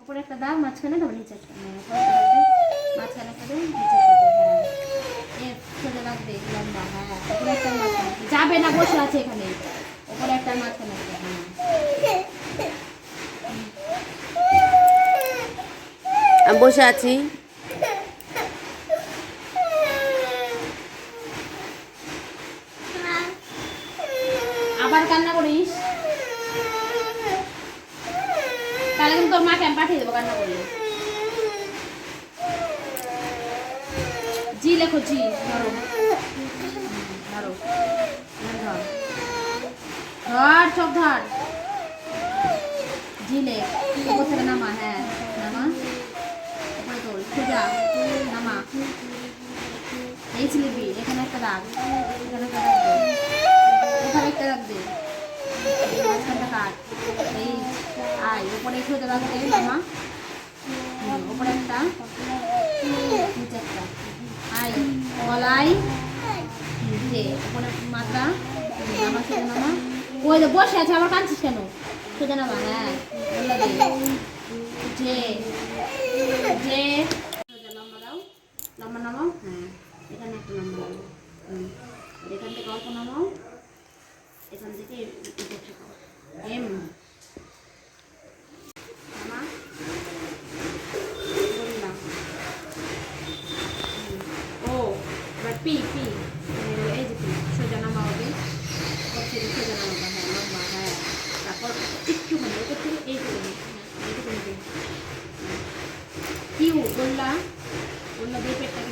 উপরে একটা দাগ মাঝখানে তারপর নিচে হ্যাঁ, মাঝখানে একটা দে নিচে একটা হ্যাঁ। লম্বা হ্যাঁ উপরে একটা মাঝখানে যাবে না বসে আছে এখানে। উপরে একটা মাঝখানে হ্যাঁ। বসে আছি। আবার কান্না করিস? তাহলে কিন্তু তোর মাকে পাঠিয়ে দেবো, কান্না করলে জি লেখো, জি, ধরো। ধরো। ধর চোখ ধর। জি লেখ। নামা হ্যাঁ নামা। উপরে নামা। এই লিখবি এখানে একটা দাগ দে এখানে একটা দাগ দে এই এই দাগ দে নামা হুম, উপরে একটা নিচে একটা আয় গলায় যে নামা সোজা নামা ওই বসে আছে আবার কাঁদছিস কেন সোজা নামা হ্যাঁ যে যে লম্বা দাও লম্বা নামাও হ্যাঁ এখানে একটা লম্বা আর এখান থেকে অল্প নামাও এখান থেকে পি পি এই যে পি সোজা নামাও ওকে হচ্ছে সোজা নামাবা হ্যাঁ লম্বা হ্যাঁ তারপর একটুখানি ওকে থেকে এইটুখানি হ্যাঁ বললা দিয়ে পেটটা